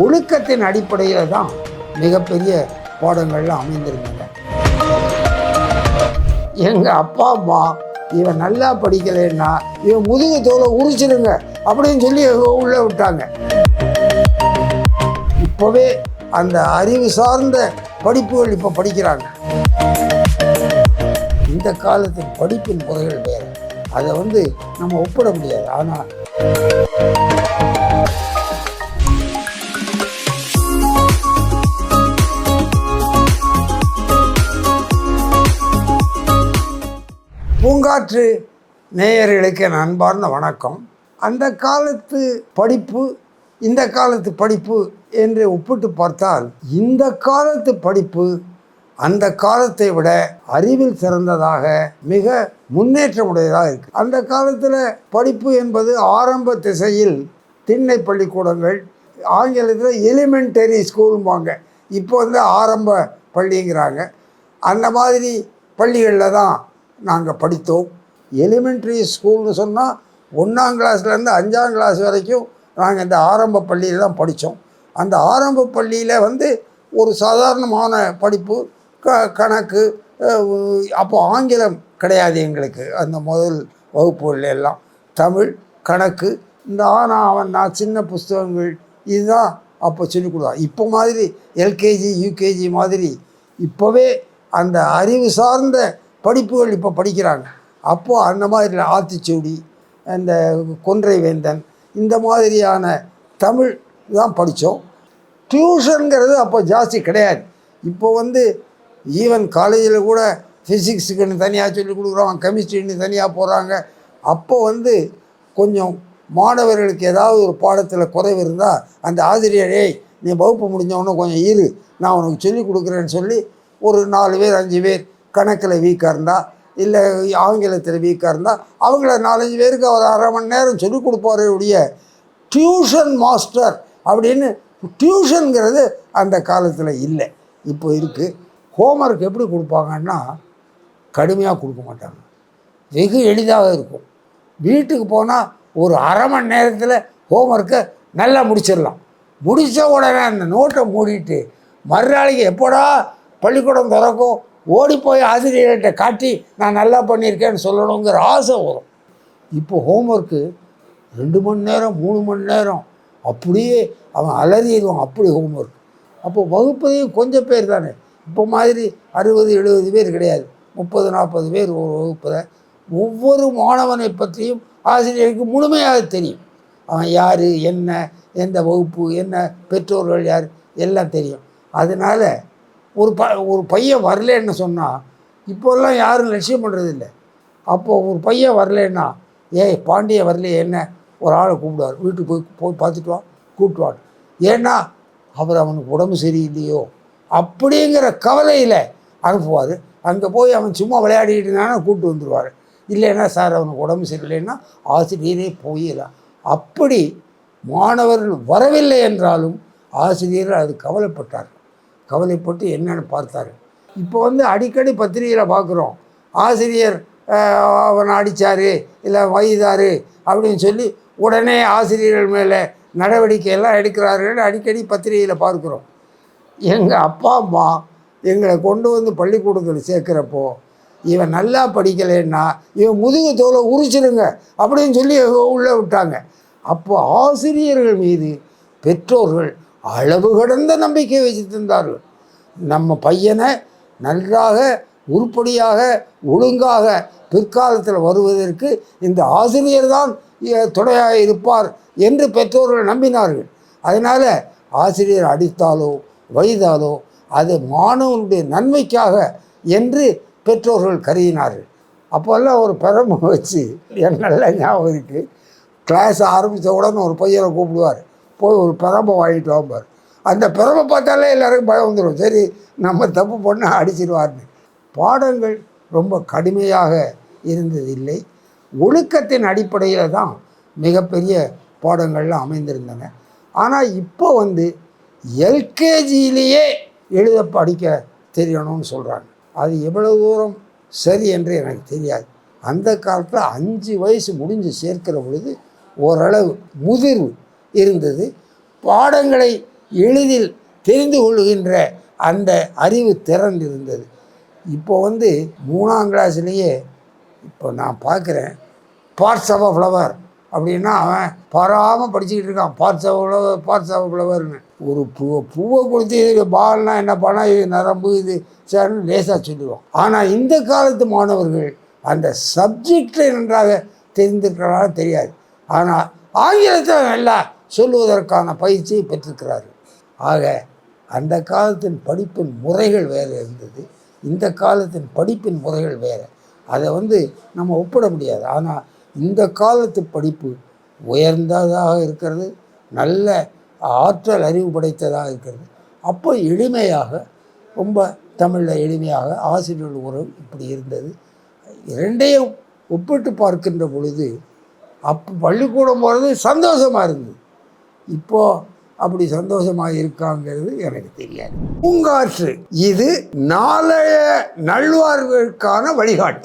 ஒழுக்கத்தின் அடிப்படையில் தான் மிகப்பெரிய பாடங்கள்லாம் அமைந்திருந்தன. எங்கள் அப்பா அம்மா இவன் நல்லா படிக்கலைன்னா இவன் முதுகு தோலை உரிச்சிருங்க அப்படின்னு சொல்லி உள்ளே விட்டாங்க. இப்போவே அந்த அறிவு சார்ந்த படிப்புகள் இப்போ படிக்கிறாங்க. இந்த காலத்தின் படிப்பின் முறைகள் வேறு. அதை வந்து நம்ம ஒப்பிட முடியாது. ஆனால் வரலாற்று நேயர்களுக்கு என் அன்பார்ந்த வணக்கம். அந்த காலத்து படிப்பு இந்த காலத்து படிப்பு என்று ஒப்பிட்டு பார்த்தால் இந்த காலத்து படிப்பு அந்த காலத்தை விட அறிவில் சிறந்ததாக மிக முன்னேற்றமுடையதாக இருக்குது அந்த காலத்தில் படிப்பு என்பது ஆரம்ப திசையில் திண்ணை பள்ளிக்கூடங்கள் ஆங்கிலத்தில் எலிமெண்டரி ஸ்கூலும்பாங்க இப்போ வந்து ஆரம்ப பள்ளிங்கிறாங்க. அந்த மாதிரி பள்ளிகளில் தான் நாங்கள் படித்தோம். எலிமெண்ட்ரி ஸ்கூல்னு சொன்னால் ஒன்றாம் கிளாஸ்லேருந்து அஞ்சாம் கிளாஸ் வரைக்கும் நாங்கள் இந்த ஆரம்ப பள்ளியில் தான் படித்தோம். அந்த ஆரம்ப பள்ளியில் வந்து ஒரு சாதாரணமான படிப்பு க கணக்கு அப்போ ஆங்கிலம் கிடையாது எங்களுக்கு அந்த முதல் வகுப்புகள் எல்லாம். தமிழ் கணக்கு இந்த ஆனா அவன் நான் சின்ன புஸ்தகங்கள் இதுதான் அப்போ சொல்லிக் கொடுத்தா இப்போ மாதிரி எல்கேஜி யூகேஜி மாதிரி இப்போவே அந்த அறிவு சார்ந்த படிப்புகள் இப்போ படிக்கிறாங்க. அப்போது அந்த மாதிரி ஆத்திச்சூடி அந்த கொன்றை வேந்தன் இந்த மாதிரியான தமிழ் தான் படித்தோம் டியூஷனுங்கிறது அப்போ ஜாஸ்தி கிடையாது. இப்போ வந்து ஈவன் காலேஜில் கூட ஃபிசிக்ஸுக்குன்னு தனியாக சொல்லி கொடுக்குறோம் கெமிஸ்ட்ரின்னு தனியாக போகிறாங்க அப்போ வந்து கொஞ்சம் மாணவர்களுக்கு ஏதாவது ஒரு பாடத்தில் குறைவு இருந்தால் அந்த ஆசிரியரே நீ வகுப்பு முடிஞ்சவொன்னே கொஞ்சம் இரு நான் உனக்கு சொல்லி கொடுக்குறேன்னு சொல்லி ஒரு நாலு பேர் அஞ்சு பேர் கணக்கில் வீக்காக இருந்தால் இல்லை ஆங்கிலத்தில் வீக்காக இருந்தால் அவங்கள நாலஞ்சு பேருக்கு ஒரு அரை மணி நேரம் சொல்லிக் கொடுப்பாருடைய டியூஷன் மாஸ்டர் அப்படின்னு டியூஷனுங்கிறது அந்த காலத்தில் இல்லை. இப்போ இருக்குது ஹோம்ஒர்க் எப்படி கொடுப்பாங்கன்னா கடுமையாக கொடுக்க மாட்டாங்க. வெகு எளிதாக இருக்கும். வீட்டுக்கு போனால் ஒரு அரை மணி நேரத்தில் ஹோம்ஒர்க்கை நல்லா முடிச்சிடலாம். முடித்த உடனே அந்த நோட்டை மூடிட்டு மறுநாளைக்கு எப்போடா பள்ளிக்கூடம் திறக்கும் ஓடி போய் ஆசிரியர்கிட்ட காட்டி நான் நல்லா பண்ணியிருக்கேன்னு சொல்லணுங்கிற ஆசை வரும். இப்போ ஹோம்ஒர்க்கு ரெண்டு மணி நேரம் மூணு மணி நேரம் அப்படியே அவன் அலறிடுவான் அப்படி ஹோம்ஒர்க் அப்போ வகுப்பதையும் கொஞ்சம் பேர் தானே. இப்போ மாதிரி அறுபது எழுபது பேர் கிடையாது. முப்பது நாற்பது பேர் ஒரு வகுப்பில். ஒவ்வொரு மாணவனை பற்றியும் ஆசிரியருக்கு முழுமையாக தெரியும். அவன் யார் என்ன எந்த வகுப்பு என்ன பெற்றோர்கள் யார் எல்லாம் தெரியும். அதனால் ஒரு ப ஒரு பையன் வரலன்னு சொன்னால் இப்போல்லாம் யாரும் லட்சியம் பண்ணுறதில்ல அப்போது ஒரு பையன் வரலன்னா ஏய் பாண்டிய வரலையே என்ன? ஒரு ஆளை கூப்பிடுவார். வீட்டுக்கு போய் போய் பார்த்துட்டு வா கூப்பிட்டு ஏன்னா அவர் அவனுக்கு உடம்பு சரியில்லையோ அப்படிங்கிற கவலையில் அனுப்புவார். அங்கே போய் அவன் சும்மா விளையாடிக்கிட்டு இருந்தானா கூப்பிட்டு வந்துடுவார் இல்லைன்னா சார் அவனுக்கு உடம்பு சரியில்லைன்னா ஆசிரியரே போயிடலாம் அப்படி மாணவர்கள் வரவில்லை என்றாலும் ஆசிரியர் அது கவலைப்பட்டார் கவலைப்பட்டு என்னன்னு பார்த்தார். இப்போ வந்து அடிக்கடி பத்திரிகையில் பார்க்குறோம். ஆசிரியர் அவனை அடித்தார் இல்லை வயதார் அப்படின்னு சொல்லி உடனே ஆசிரியர்கள் மேலே நடவடிக்கை எல்லாம் அடிக்கடி பத்திரிகையில் பார்க்குறோம். எங்கள் அப்பா அம்மா எங்களை கொண்டு வந்து பள்ளிக்கூடத்தில் சேர்க்குறப்போ இவன் நல்லா படிக்கலைன்னா இவன் முதுகு தோலை உரிச்சிருங்க அப்படின்னு சொல்லி உள்ளே விட்டாங்க. அப்போ ஆசிரியர்கள் மீது பெற்றோர்கள் அளவு கடந்த நம்பிக்கை வச்சு தந்தார்கள் நம்ம பையனை நன்றாக உருப்படியாக ஒழுங்காக பிற்காலத்தில் வருவதற்கு இந்த ஆசிரியர் தான் துணையாக இருப்பார் என்று பெற்றோர்கள் நம்பினார்கள். அதனால் ஆசிரியர் அடித்தாலோ வைத்தாலோ அது மாணவனுடைய நன்மைக்காக என்று பெற்றோர்கள் கருதினார்கள். அப்போல்லாம் ஒரு பிரம வச்சு என் நல்ல ஞாபகம் இருக்குது கிளாஸ் ஆரம்பித்த உடனே ஒரு பையனை கூப்பிடுவார். போய் ஒரு பிரபம் வாங்கிட்டு வாம்பார். அந்த பிரம்பை பார்த்தாலே எல்லாருக்கும் பயம் வந்துடும் சரி நம்ம தப்பு பண்ணால் அடிச்சிடுவார்னு பாடங்கள் ரொம்ப கடுமையாக இருந்ததில்லை. ஒழுக்கத்தின் அடிப்படையில் தான் மிகப்பெரிய பாடங்கள்லாம் அமைந்திருந்தன. ஆனால் இப்போ வந்து எல்கேஜியிலேயே எழுத படிக்க தெரியணும்னு சொல்கிறாங்க அது எவ்வளவு தூரம் சரி என்று எனக்கு தெரியாது. அந்த காலத்தில் அஞ்சு வயசு முடிஞ்சு சேர்க்கிற பொழுது ஓரளவு முதிர்வு இருந்தது. பாடங்களை எளிதில் தெரிந்து கொள்கின்ற அந்த அறிவு திறன் இருந்தது இப்போ வந்து மூணாம் கிளாஸ்லேயே இப்போ நான் பார்க்குறேன் பார்ட்ஸ் ஆஃப் அ ஃப்ளவர் அப்படின்னா அவன் பராமல் படிச்சுக்கிட்டு இருக்கான். Parts of flower parts of ஃப்ளவர்னு ஒரு பூவை பூவை கொடுத்து இது பால்னால் என்ன பண்ணால் இது நரம்பு இது சேர்னு லேசாக சொல்லுவோம் ஆனால் இந்த காலத்து மாணவர்கள் அந்த சப்ஜெக்டை நன்றாக தெரிந்திருக்கிறனால தெரியாது. ஆனால் ஆங்கிலத்தில் நல்லா சொல்லுவதற்கான பயிற்சியை பெற்றிருக்கிறார்கள். ஆக அந்த காலத்தின் படிப்பின் முறைகள் வேறு இருந்தது. இந்த காலத்தின் படிப்பின் முறைகள் வேறு. அதை வந்து நம்ம ஒப்பிட முடியாது. ஆனால் இந்த காலத்து படிப்பு உயர்ந்ததாக இருக்கிறது நல்ல ஆற்றல் அறிவு படைத்ததாக இருக்கிறது. அப்போ எளிமையாக ரொம்ப தமிழில் எளிமையாக ஆசிரியர்கள் உறவு இப்படி இருந்தது. இரண்டையும் ஒப்பிட்டு பார்க்கின்ற பொழுது அப்போ பள்ளிக்கூடம் போகிறது சந்தோஷமாக இருந்தது. இப்போது அப்படி சந்தோஷமாக இருக்காங்கிறது எனக்கு தெரியாது. பூங்காற்று இது நாளைய நல்வாழ்வுக்கான வழிகாட்டு.